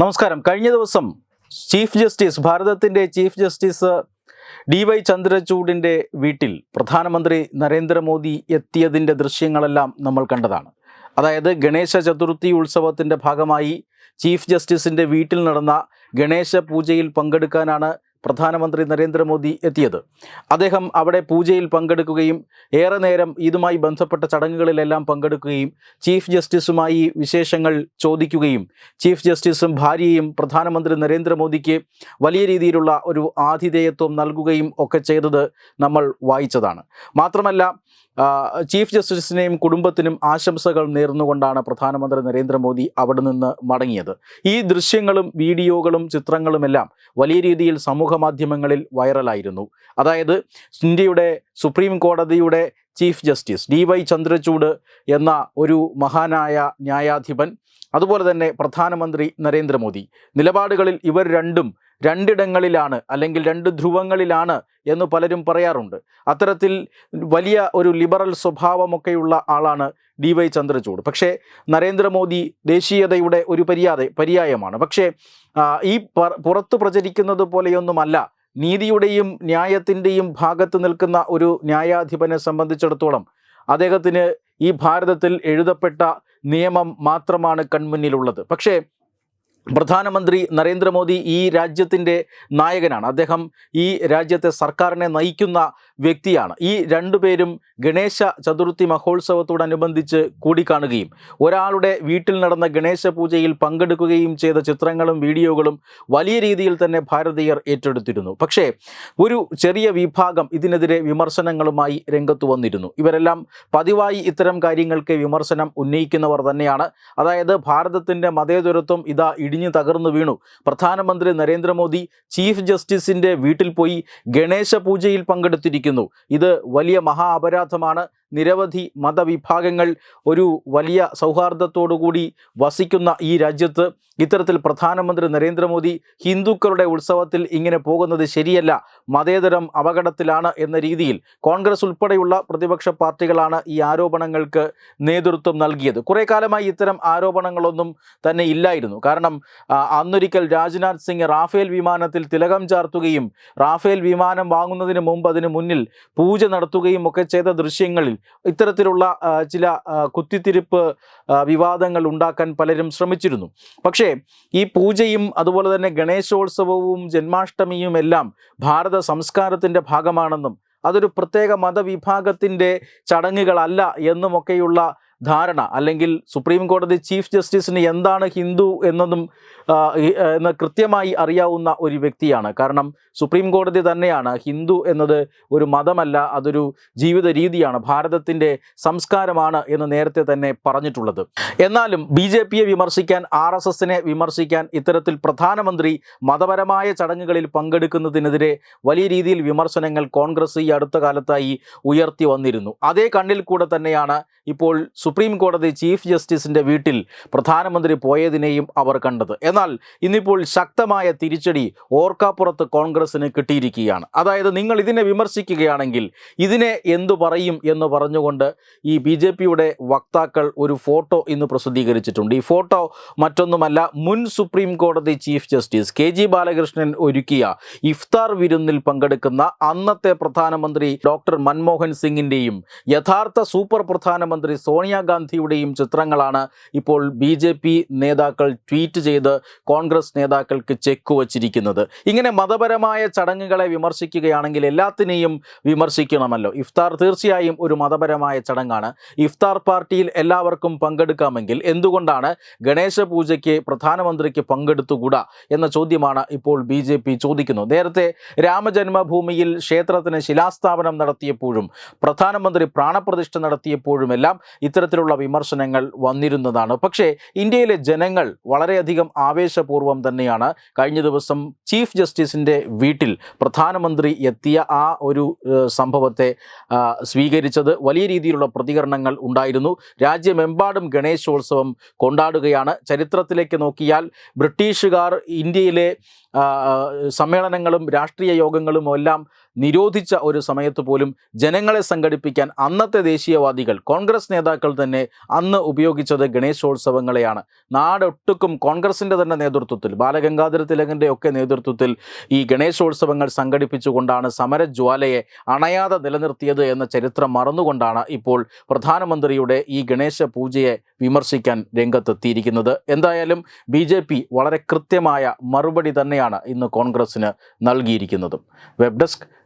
നമസ്കാരം കഴിഞ്ഞ ദിവസം ചീഫ് ജസ്റ്റിസ് ഭാരതത്തിൻ്റെ ചീഫ് ജസ്റ്റിസ് ഡി വൈ ചന്ദ്രചൂഡിൻ്റെ വീട്ടിൽ പ്രധാനമന്ത്രി നരേന്ദ്രമോദി എത്തിയതിൻ്റെ ദൃശ്യങ്ങളെല്ലാം നമ്മൾ കണ്ടതാണ് അതായത് ഗണേശ ചതുർത്ഥി ഉത്സവത്തിൻ്റെ ഭാഗമായി ചീഫ് ജസ്റ്റിസിൻ്റെ വീട്ടിൽ നടന്ന ഗണേശ പൂജയിൽ പങ്കെടുക്കാനാണ് പ്രധാനമന്ത്രി നരേന്ദ്രമോദി എത്തിയത് അദ്ദേഹം അവിടെ പൂജയിൽ പങ്കെടുക്കുകയും ഏറെ നേരം ഇതുമായി ബന്ധപ്പെട്ട ചടങ്ങുകളിലെല്ലാം പങ്കെടുക്കുകയും ചീഫ് ജസ്റ്റിസുമായി വിശേഷങ്ങൾ ചോദിക്കുകയും ചീഫ് ജസ്റ്റിസും ഭാര്യയും പ്രധാനമന്ത്രി നരേന്ദ്രമോദിക്ക് വലിയ രീതിയിലുള്ള ഒരു ആതിഥേയത്വം നൽകുകയും ഒക്കെ ചെയ്തത് നമ്മൾ വായിച്ചതാണ് മാത്രമല്ല ചീഫ് ജസ്റ്റിസിനെയും കുടുംബത്തിനും ആശംസകൾ നേർന്നുകൊണ്ടാണ് പ്രധാനമന്ത്രി നരേന്ദ്രമോദി അവിടെ നിന്ന് മടങ്ങിയത് ഈ ദൃശ്യങ്ങളും വീഡിയോകളും ചിത്രങ്ങളുമെല്ലാം വലിയ രീതിയിൽ സമൂഹ സമൂഹ മാധ്യമങ്ങളിൽ വൈറലായിരുന്നു അതായത് ഇന്ത്യയുടെ സുപ്രീം കോടതിയുടെ chief justice D Y Chandrachud എന്ന ഒരു മഹാനായ ന്യായാധിപൻ അതുപോലെ തന്നെ പ്രധാനമന്ത്രി നരേന്ദ്രമോദി നിലപാടുകളിൽ ഇവർ രണ്ടും രണ്ടിടങ്ങളിലാണ് അല്ലെങ്കിൽ രണ്ട് ധ്രുവങ്ങളിലാണ് എന്ന് പലരും പറയാറുണ്ട് അത്തരത്തിൽ വലിയ ഒരു ലിബറൽ സ്വഭാവമൊക്കെയുള്ള ആളാണ് ഡി വൈ ചന്ദ്രചൂഡ് പക്ഷേ നരേന്ദ്രമോദി ദേശീയതയുടെ ഒരു പര്യാദ പര്യായമാണ് പക്ഷേ ഈ പുറത്തു പ്രചരിക്കുന്നത് പോലെയൊന്നുമല്ല നീതിയുടെയും ന്യായത്തിൻ്റെയും ഭാഗത്ത് നിൽക്കുന്ന ഒരു ന്യായാധിപനെ സംബന്ധിച്ചിടത്തോളം അദ്ദേഹത്തിന് ഈ ഭാരതത്തിൽ എഴുതപ്പെട്ട നിയമം മാത്രമാണ് കൺമുന്നിലുള്ളത് പക്ഷേ പ്രധാനമന്ത്രി നരേന്ദ്രമോദി ഈ രാജ്യത്തിൻ്റെ നായകനാണ് അദ്ദേഹം ഈ രാജ്യത്തെ സർക്കാരിനെ നയിക്കുന്ന വ്യക്തിയാണ് ഈ രണ്ടുപേരും ഗണേശ ചതുർത്ഥി മഹോത്സവത്തോടനുബന്ധിച്ച് കൂടിക്കാണുകയും ഒരാളുടെ വീട്ടിൽ നടന്ന ഗണേശ പൂജയിൽ പങ്കെടുക്കുകയും ചെയ്ത ചിത്രങ്ങളും വീഡിയോകളും വലിയ രീതിയിൽ തന്നെ ഭാരതീയർ ഏറ്റെടുത്തിരുന്നു പക്ഷേ ഒരു ചെറിയ വിഭാഗം ഇതിനെതിരെ വിമർശനങ്ങളുമായി രംഗത്ത് വന്നിരുന്നു ഇവരെല്ലാം പതിവായി ഇത്തരം കാര്യങ്ങൾക്ക് വിമർശനം ഉന്നയിക്കുന്നവർ തന്നെയാണ് അതായത് ഭാരതത്തിൻ്റെ മതേതരത്വം ഇതാ ഇടിഞ്ഞു തകർന്നു വീണു പ്രധാനമന്ത്രി നരേന്ദ്രമോദി ചീഫ് ജസ്റ്റിസിൻ്റെ വീട്ടിൽ പോയി ഗണേശ പൂജയിൽ പങ്കെടുത്തിരിക്കുന്നു ഇത് വലിയ മഹാ അപരാധമാണ് നിരവധി മതവിഭാഗങ്ങൾ ഒരു വലിയ സൗഹാർദ്ദത്തോടുകൂടി വസിക്കുന്ന ഈ രാജ്യത്ത് ഇത്തരത്തിൽ പ്രധാനമന്ത്രി നരേന്ദ്രമോദി ഹിന്ദുക്കളുടെ ഉത്സവത്തിൽ ഇങ്ങനെ പോകുന്നത് ശരിയല്ല മതേതരം അപകടത്തിലാണ് എന്ന രീതിയിൽ കോൺഗ്രസ് ഉൾപ്പെടെയുള്ള പ്രതിപക്ഷ പാർട്ടികളാണ് ഈ ആരോപണങ്ങൾക്ക് നേതൃത്വം നൽകിയത് കുറേ കാലമായി ഇത്തരം ആരോപണങ്ങളൊന്നും തന്നെ ഇല്ലായിരുന്നു കാരണം അന്നൊരിക്കൽ രാജ്നാഥ് സിംഗ് റാഫേൽ വിമാനത്തിൽ തിലകം ചാർത്തുകയും റാഫേൽ വിമാനം വാങ്ങുന്നതിന് മുമ്പ് അതിന് മുന്നിൽ പൂജ നടത്തുകയും ഒക്കെ ചെയ്ത ദൃശ്യങ്ങളിൽ ഇത്തരത്തിലുള്ള ചില കുത്തിത്തിരിപ്പ് വിവാദങ്ങൾ ഉണ്ടാക്കാൻ പലരും ശ്രമിച്ചിരുന്നു പക്ഷേ ഈ പൂജയും അതുപോലെ തന്നെ ഗണേശോത്സവവും ജന്മാഷ്ടമിയും എല്ലാം ഭാരത സംസ്കാരത്തിൻ്റെ ഭാഗമാണെന്നും അതൊരു പ്രത്യേക മതവിഭാഗത്തിൻ്റെ ചടങ്ങുകളല്ല എന്നുമൊക്കെയുള്ള ധാരണ അല്ലെങ്കിൽ സുപ്രീം കോടതി ചീഫ് ജസ്റ്റിസിന് എന്താണ് ഹിന്ദു എന്നതും എന്ന് കൃത്യമായി അറിയാവുന്ന ഒരു വ്യക്തിയാണ് കാരണം സുപ്രീം കോടതി തന്നെയാണ് ഹിന്ദു എന്നത് ഒരു മതമല്ല അതൊരു ജീവിത രീതിയാണ് ഭാരതത്തിൻ്റെ സംസ്കാരമാണ് എന്ന് നേരത്തെ തന്നെ പറഞ്ഞിട്ടുള്ളത് എന്നാലും ബി ജെ പിയെ വിമർശിക്കാൻ ആർ എസ് എസിനെ വിമർശിക്കാൻ ഇത്തരത്തിൽ പ്രധാനമന്ത്രി മതപരമായ ചടങ്ങുകളിൽ പങ്കെടുക്കുന്നതിനെതിരെ വലിയ രീതിയിൽ വിമർശനങ്ങൾ കോൺഗ്രസ് ഈ അടുത്ത കാലത്തായി ഉയർത്തി വന്നിരുന്നു അതേ കണ്ണിൽ കൂടെ തന്നെയാണ് ഇപ്പോൾ സുപ്രീം കോടതി ചീഫ് ജസ്റ്റിസിൻ്റെ വീട്ടിൽ പ്രധാനമന്ത്രി പോയതിനെയും അവർ കണ്ടത് എന്നാൽ ഇന്നിപ്പോൾ ശക്തമായ തിരിച്ചടി ഓർക്കാപ്പുറത്ത് കോൺഗ്രസിന് കിട്ടിയിരിക്കുകയാണ് അതായത് നിങ്ങൾ ഇതിനെ വിമർശിക്കുകയാണെങ്കിൽ ഇതിനെ എന്തു പറയും എന്ന് പറഞ്ഞുകൊണ്ട് ഈ ബി ജെ പിയുടെ വക്താക്കൾ ഒരു ഫോട്ടോ ഇന്ന് പ്രസിദ്ധീകരിച്ചിട്ടുണ്ട് ഈ ഫോട്ടോ മറ്റൊന്നുമല്ല മുൻ സുപ്രീം കോടതി chief justice K G Balakrishnan ഒരുക്കിയ ഇഫ്താർ വിരുന്നിൽ പങ്കെടുക്കുന്ന അന്നത്തെ പ്രധാനമന്ത്രി ഡോക്ടർ മൻമോഹൻ സിംഗിൻ്റെയും യഥാർത്ഥ സൂപ്പർ പ്രധാനമന്ത്രി സോണിയ സോണിയാഗാന്ധിയുടെയും ചിത്രങ്ങളാണ് ഇപ്പോൾ ബി ജെ പി നേതാക്കൾ ട്വീറ്റ് ചെയ്ത് കോൺഗ്രസ് നേതാക്കൾക്ക് ചെക്ക് വച്ചിരിക്കുന്നത് ഇങ്ങനെ മതപരമായ ചടങ്ങുകളെ വിമർശിക്കുകയാണെങ്കിൽ എല്ലാത്തിനെയും വിമർശിക്കണമല്ലോ ഇഫ്താർ തീർച്ചയായും ഒരു മതപരമായ ചടങ്ങാണ് ഇഫ്താർ പാർട്ടിയിൽ എല്ലാവർക്കും പങ്കെടുക്കാമെങ്കിൽ എന്തുകൊണ്ടാണ് ഗണേശ പൂജയ്ക്ക് പ്രധാനമന്ത്രിക്ക് പങ്കെടുത്തുകൂടാ എന്ന ചോദ്യമാണ് ഇപ്പോൾ ബി ജെ പി ചോദിക്കുന്നത് നേരത്തെ രാമജന്മഭൂമിയിൽ ക്ഷേത്രത്തിന് ശിലാസ്ഥാപനം നടത്തിയപ്പോഴും പ്രധാനമന്ത്രി പ്രാണപ്രതിഷ്ഠ നടത്തിയപ്പോഴുമെല്ലാം ഇത്തരം ഇത്തരത്തിലുള്ള വിമർശനങ്ങൾ വന്നിരുന്നതാണ് പക്ഷേ ഇന്ത്യയിലെ ജനങ്ങൾ വളരെയധികം ആവേശപൂർവ്വം തന്നെയാണ് കഴിഞ്ഞ ദിവസം ചീഫ് ജസ്റ്റിസിൻ്റെ വീട്ടിൽ പ്രധാനമന്ത്രി എത്തിയ ആ ഒരു സംഭവത്തെ സ്വീകരിച്ചത് വലിയ രീതിയിലുള്ള പ്രതികരണങ്ങൾ ഉണ്ടായിരുന്നു രാജ്യമെമ്പാടും ഗണേശോത്സവം കൊണ്ടാടുകയാണ് ചരിത്രത്തിലേക്ക് നോക്കിയാൽ ബ്രിട്ടീഷുകാർ ഇന്ത്യയിലെ സമ്മേളനങ്ങളും രാഷ്ട്രീയ യോഗങ്ങളും എല്ലാം നിരോധിച്ച ഒരു സമയത്ത് പോലും ജനങ്ങളെ സംഘടിപ്പിക്കാൻ അന്നത്തെ ദേശീയവാദികൾ കോൺഗ്രസ് നേതാക്കൾ തന്നെ അന്ന് ഉപയോഗിച്ചത് ഗണേശോത്സവങ്ങളെയാണ് നാടൊട്ടുക്കും കോൺഗ്രസിൻ്റെ തന്നെ നേതൃത്വത്തിൽ ബാലഗംഗാധര തിലകൻ്റെ ഒക്കെ നേതൃത്വത്തിൽ ഈ ഗണേശോത്സവങ്ങൾ സംഘടിപ്പിച്ചുകൊണ്ടാണ് സമരജ്വാലയെ അണയാതെ നിലനിർത്തിയത് എന്ന ചരിത്രം മറന്നുകൊണ്ടാണ് ഇപ്പോൾ പ്രധാനമന്ത്രിയുടെ ഈ ഗണേശ പൂജയെ വിമർശിക്കാൻ രംഗത്തെത്തിയിരിക്കുന്നത് എന്തായാലും ബി ജെ പി വളരെ കൃത്യമായ മറുപടി തന്നെയാണ് ഇന്ന് കോൺഗ്രസ്സിന് നൽകിയിരിക്കുന്നതും web desk